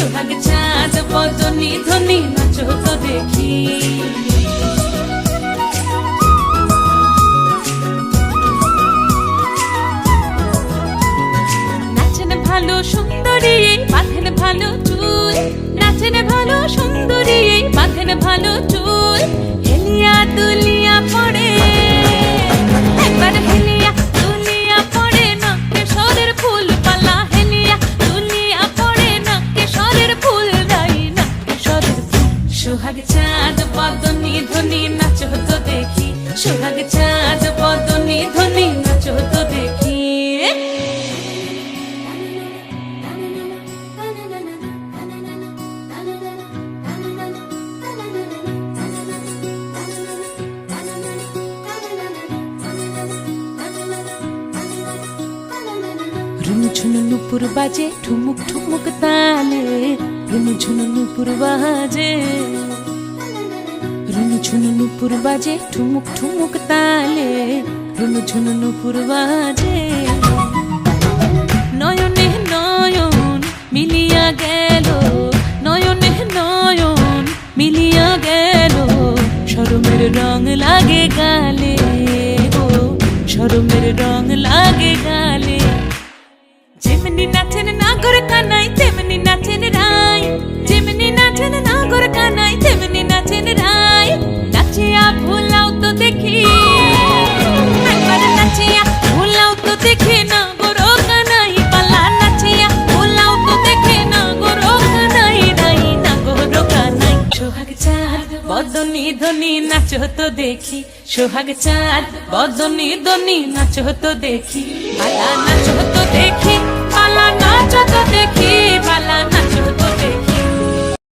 সোহাগ চাঁদ বদনি ধনি নাচো তো দেখি। নাচেন ভালো সুন্দরী, বাঁধেন ভালো চুল, নাচেন ভালো সুন্দরী। সোহাগ চাঁদ বদনি ধ্বনি, নাচ হতো দেখি। রুনু ঝুনু নুপুর বাজে, ঠুমুক ঠুমুক তালে। রুনু ঝুনু নুপুর বাজে। ঝুনু নুপুর বাজে ঠুমুক ঠুমুক তালে। রুনু ঝুনু নুপুর বাজে নয়নে নয়ন মিলিয়া গেল, নয়নে নয়ন মিলিয়া গেল। শরমের রং লাগে গালে গো শরমের রং লাগে গালে। যেমনি নাচেন নাগর কানাই ধনি ধনি নাচ হতো দেখি। সোহাগ চাঁদ, বদনি ধনি নাচ হতো দেখি। পালা নাচ হতো দেখি, পালা নাচ হতো দেখি।